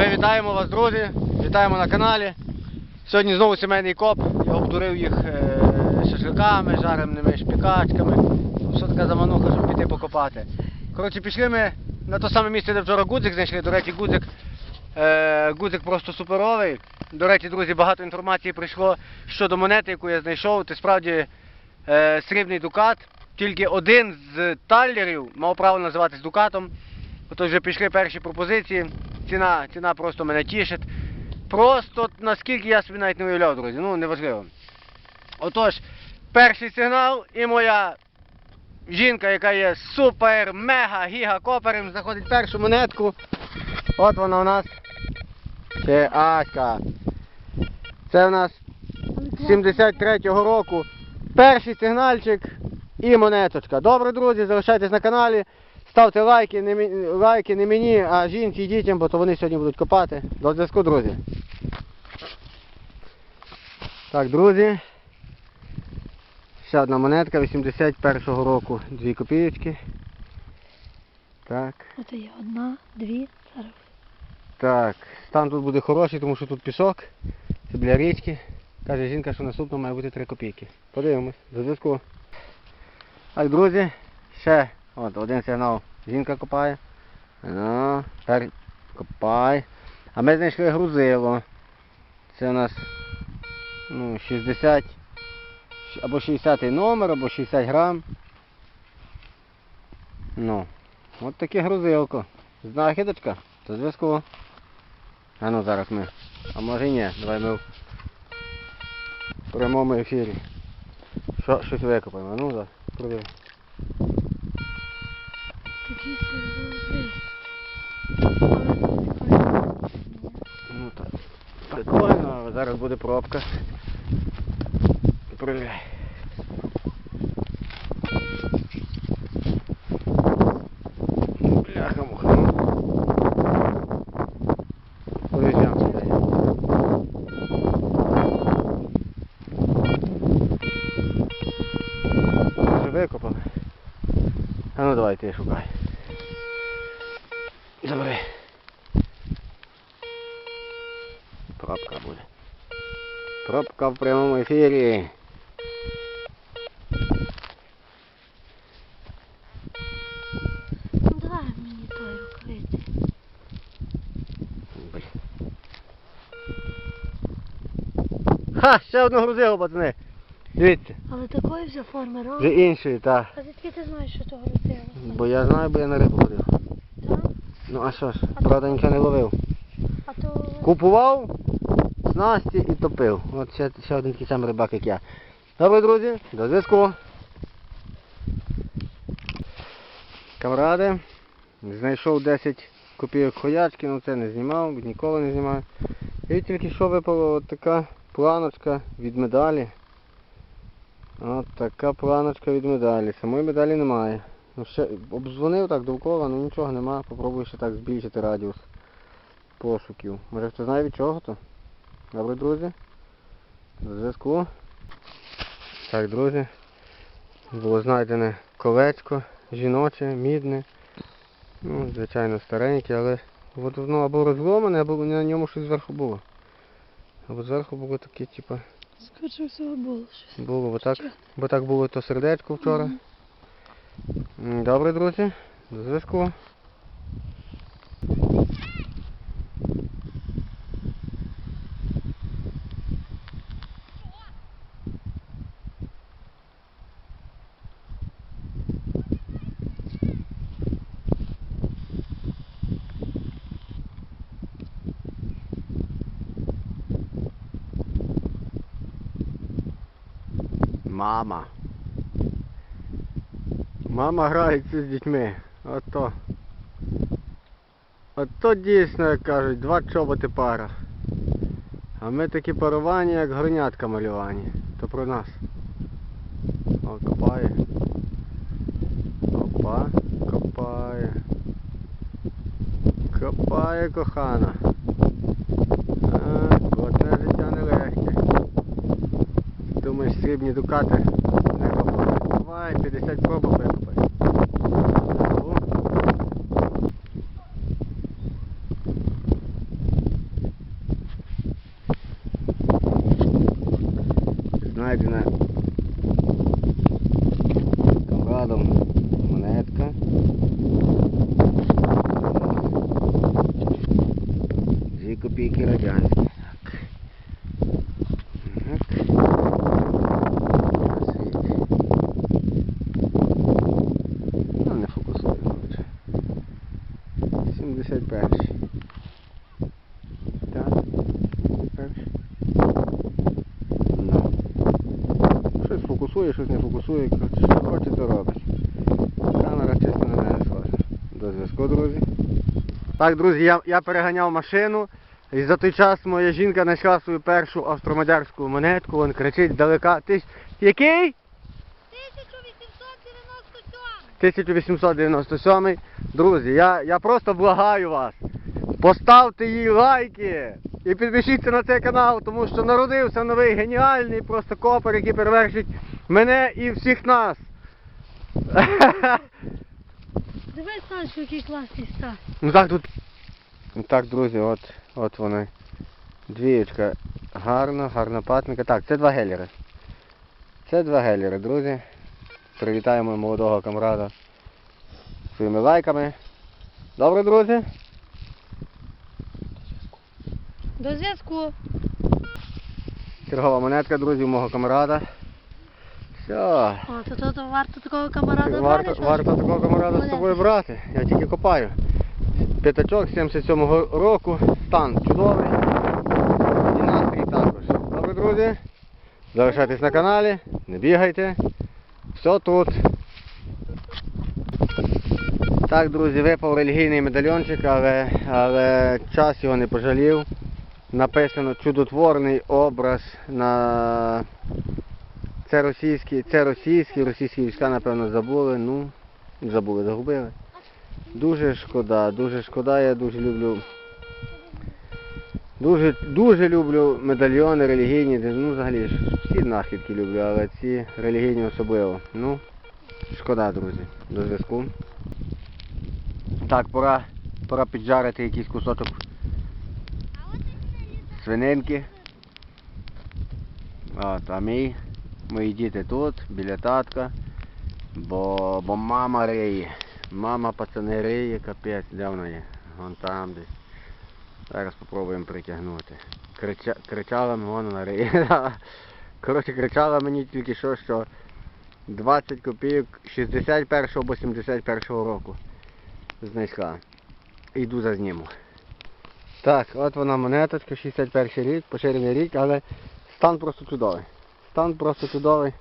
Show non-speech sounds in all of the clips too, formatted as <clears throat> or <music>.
Ми вітаємо вас, друзі, вітаємо на каналі. Сьогодні знову сімейний коп. Я обдурив їх е, шашликами, жареними шпікачками. Що така замануха, щоб піти покопати. Коротше, пішли ми на те саме місце, де вчора гудзик знайшли. До речі, гудзик, е, гудзик просто суперовий. До речі, друзі, багато інформації прийшло щодо монети, яку я знайшов. Це справді е, срібний дукат. Тільки один з таллерів мав право називатись дукатом. Ото вже пішли перші пропозиції. Ціна, ціна просто мене тішить. Просто наскільки я собі навіть не уявляв, друзі. Ну, неважливо. Отож, перший сигнал і моя жінка, яка є супер, мега, гіга коперем, знаходить першу монетку. От вона у нас. Це Аська. Це у нас 73-го року. Перший сигнальчик і монеточка. Добре, друзі, залишайтесь на каналі. Ставте лайки, не, лайки не мені, а жінці і дітям, бо то вони сьогодні будуть копати. До зв'язку, друзі. Так, друзі. Ще одна монетка 81-го року. Дві копійочки. Так. Ото є одна, дві, зараз. Так, стан тут буде хороший, тому що тут пісок. Це біля річки. Каже жінка, що наступно має бути 3 копійки. Подивимось, до зв'язку. Так, друзі, ще от один сигнал. Жінка копає. Ну, тепер копай. А ми знайшли грузило. Це у нас ну, 60 або 60 номер, або 60 грам. Ну, от таке грузилко. Знахідочка, до зв'язку. А ну зараз ми. А може ні, давай ми в прямому ефірі. Що, щось викопаємо. Ну зараз, провір. Зараз буде пробка. Провіряй. Бляха муха. Сюди. Викопали. А ну давай ти шукай. Пробка в прямому ефірі. Ну дай мені той рукавиці. Ха, ще одну грузило, пацани. Дивіться, Але такої вже форми вже робить. іншої, так. А звідки ти знаєш, що того розсило? Бо я знаю, бо я на рибу ходив. Так? Ну а що ж, правда нічого не ловив. А то... Купував снасті і топив. От ще, ще один такий самий рибак, як я. Добре, друзі, до зв'язку. Камради, знайшов 10 копійок хоячки, ну це не знімав, ніколи не знімаю. І тільки що випала от така планочка від медалі. От така планочка від медалі. Самої медалі немає. Ну, ще обдзвонив так довкола, ну нічого нема. Попробую ще так збільшити радіус пошуків. Може хто знає від чого то? Добре, друзі. До зв'язку. Так, друзі. Було знайдене колечко жіноче, мідне. Ну, звичайно, стареньке, але от воно або розломане, або на ньому щось зверху було. Або зверху було таке, типа, Скоріше всього було щось. було, бо так, бо так було то сердечко вчора. Добре, друзі. До зв'язку. Мама. Мама грається з дітьми. Ото. Ото дійсно, як кажуть, два чоботи пара. А ми такі паровані, як горнятка малювані. То про нас. О, копає. Опа, копає. Копає, кохана. А, котне життя нелегке. думаєш срібні дукати не попадають. Давай, 50 проб викопай. Знайдена До друзі. Так, друзі, я, я переганяв машину. І за той час моя жінка знайшла свою першу австромодерську монетку, він кричить здалека. Ти який? 1897. 1897. Друзі, я, я просто благаю вас. Поставте їй лайки і підпишіться на цей канал, тому що народився новий геніальний просто копер, який перевершить мене і всіх нас. <laughs> Дивись, Санечко, який класний став. Ну так тут. Ну так, друзі, от, от вони. Двієчка. Гарно, гарна патника. Так, це два гелери. Це два гелери, друзі. Привітаємо молодого камрада своїми лайками. Добре, друзі? До зв'язку. Чергова монетка, друзі, у мого камрада. Все. О, то, то, то варто такого камарада Варто, брати, варто такого камрада з собою брати. Я тільки копаю. П'ятачок 77-го року. Стан чудовий. І настрій також. Добре, друзі. Залишайтесь на каналі, не бігайте. Все тут. Так, друзі, випав релігійний медальйончик, але, але час його не пожалів. Написано чудотворний образ на це російські, це російські, російські війська, напевно, забули. Ну, забули, загубили. Дуже шкода, дуже шкода, я дуже люблю. Дуже, дуже люблю медальйони релігійні, ну взагалі всі знахідки люблю, але ці релігійні особливо. Ну, шкода, друзі, до зв'язку. Так, пора, пора піджарити якийсь кусочок свининки. От, а мій, мої діти тут, біля татка, бо, бо мама риє. Мама пацани риє, капець, де вона є? Вон там десь. Зараз спробуємо притягнути. Крича, кричала вона риє. <laughs> Коротше, кричала мені тільки що, що 20 копійок 61 або 71 року знайшла. Йду за зніму. Так, от вона монеточка, 61 рік, поширений рік, але стан просто чудовий. Стан просто чудовий.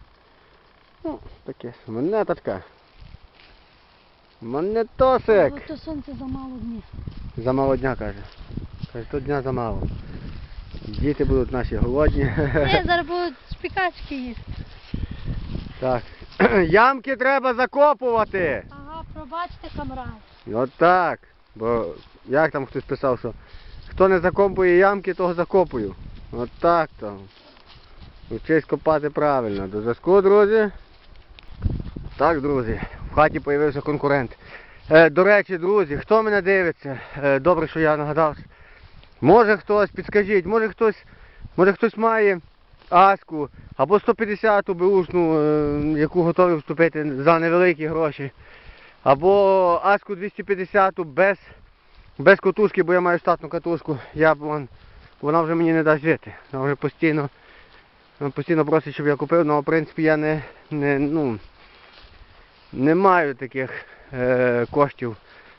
Ну, таке, монеточка. Монетосик! Ось то сонце замало днів. За мало дня каже. Каже, то дня замало. Діти будуть наші голодні. Ні, <laughs> зараз будуть шпікачки їсти. Так. <clears throat> Ямки треба закопувати. Ага, пробачте, камрад. От так. Бо як там хтось писав, що хто не закопує ямки, того закопую. От так там. Вчись копати правильно. До зв'язку, друзі. Так, друзі, в хаті з'явився конкурент. Е, до речі, друзі, хто мене дивиться? Е, добре, що я нагадав. Може хтось, підскажіть, може хтось, може хтось має аску або 150-ту беушну, е, яку готові вступити за невеликі гроші. Або Аску 250 без, без котушки, бо я маю штатну катушку. Я, вон, вона вже мені не дасть жити. Вона вже постійно, постійно просить, щоб я купив, але в принципі я не, не, ну, не маю таких е, коштів,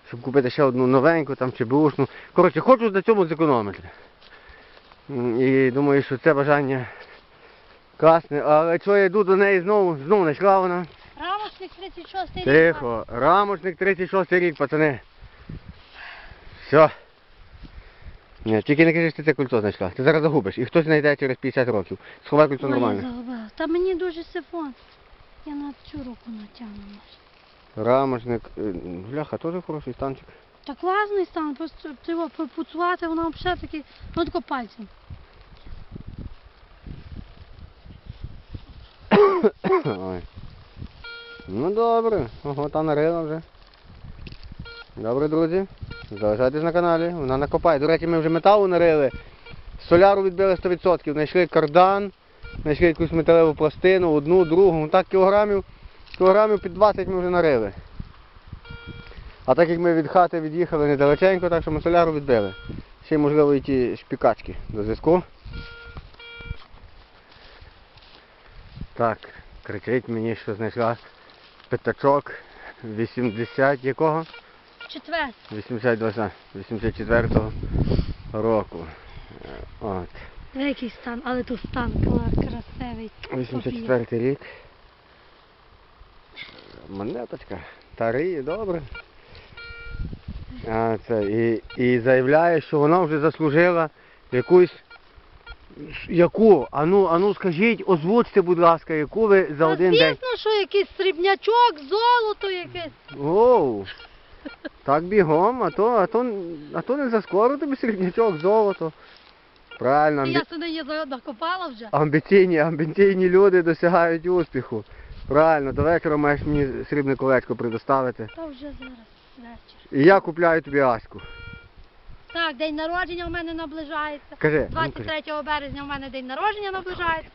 щоб купити ще одну новеньку там, чи бушну. Коротше, хочу на цьому зекономити. І думаю, що це бажання класне. Але що я йду до неї знову, знову знайшла вона. Рамочник 36 рік. Тихо, рамочник 36 рік, пацани. Все. Ні, тільки не кажи, що ти це кольцо знайшла. Ти зараз загубиш. І хтось знайде через 50 років. Сховай кольцо Ой, нормально. загубила. Та мені дуже сифон. Я на цю руку натягну. може. Рамочник. е, Бляха, теж хороший станчик. Та класний стан, просто його попуцувати, воно взагалі такий, ну тако пальцем. <coughs> Ой. Ну добре. Ого, та нарила вже. Добре, друзі. Залишайтесь на каналі. Вона накопає. До речі, ми вже металу нарили. Соляру відбили 100%. Знайшли кардан, знайшли якусь металеву пластину, одну, другу, ну так кілограмів, кілограмів під 20 ми вже нарили. А так як ми від хати від'їхали недалеченько, так що ми соляру відбили. Ще можливо ті шпікачки до зв'язку. Так, кричить мені, що знайшла п'ятачок 80 якого? Четвер. 80 84-го року. Е, От. Який стан, але тут стан красивий. 84 рік. Монеточка. Старий, добре. А, це, і, і заявляє, що вона вже заслужила якусь. Яку? Ану, ану скажіть, озвучте, будь ласка, яку ви за один день. звісно, що якийсь срібнячок, золото якесь. Оу. Так бігом, а то, а то, а то не за скоро тобі середнячок, золото. Правильно, амбі... Я сюди її накопала вже. амбіційні, амбіційні люди досягають успіху. Правильно, до вечора маєш мені срібне колечко предоставити. Та вже зараз вечір. І я купляю тобі Аську. Так, день народження у мене наближається. Кажи. а ну, кажи. 23 березня у мене день народження наближається.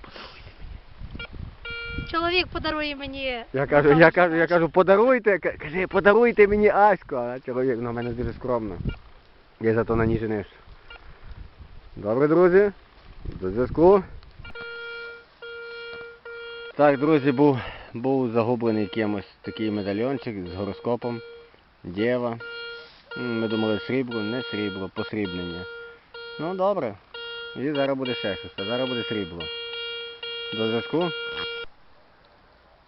Чоловік подарує мені. Я кажу, я кажу, я кажу, подаруйте, ка- кажи, подаруйте мені Аську, а чоловік на мене дуже скромно. Я зато на ній женився. Добре, друзі, до зв'язку. Так, друзі, був, був загублений кимось такий медальйончик з гороскопом. Дєва. Ми думали срібло, не срібло, посрібнення. Ну добре. І зараз буде ще щось, а зараз буде срібло. До зв'язку.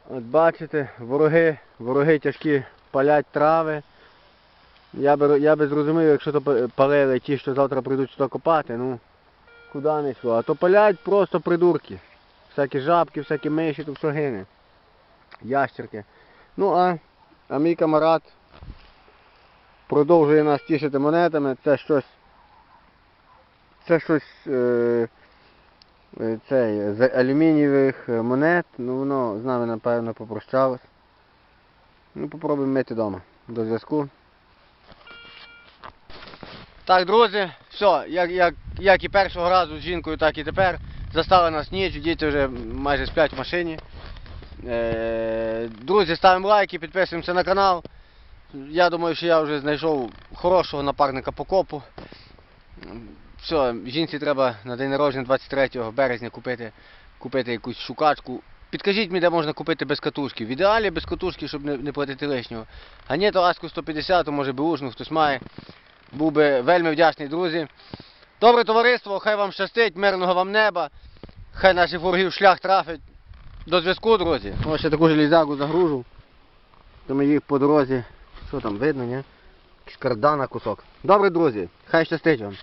От бачите, вороги, вороги тяжкі палять трави. Я би, я би зрозумів, якщо то палили ті, що завтра прийдуть сюди копати, ну куди не йшло. А то палять просто придурки. Всякі жабки, всякі миші, то все гине. Ящерки. Ну а, а мій камарад продовжує нас тішити монетами. Це щось. Це щось. Е, цей, з алюмінієвих е, монет, ну воно з нами напевно попрощалось. Ну попробуємо мити вдома. До зв'язку. Так, друзі, все, як, як, як і першого разу з жінкою, так і тепер. Застали нас ніч, діти вже майже сплять в машині. Е, друзі, ставимо лайки, підписуємося на канал. Я думаю, що я вже знайшов хорошого напарника по копу. Все, жінці треба на день народження 23 березня купити, купити якусь шукачку. Підкажіть мені, де можна купити без катушки. В ідеалі без катушки, щоб не, не платити лишнього. А ні, то Аську 150, то може беушну хтось має. Був би вельми вдячний, друзі. Добре товариство, хай вам щастить, мирного вам неба. Хай наших ворогів шлях трафить. До зв'язку, друзі. Ось ще таку железягу загружу. Ми їх по дорозі. Що там видно, ні? Якийсь кусок. Добре, друзі, хай щастить вам.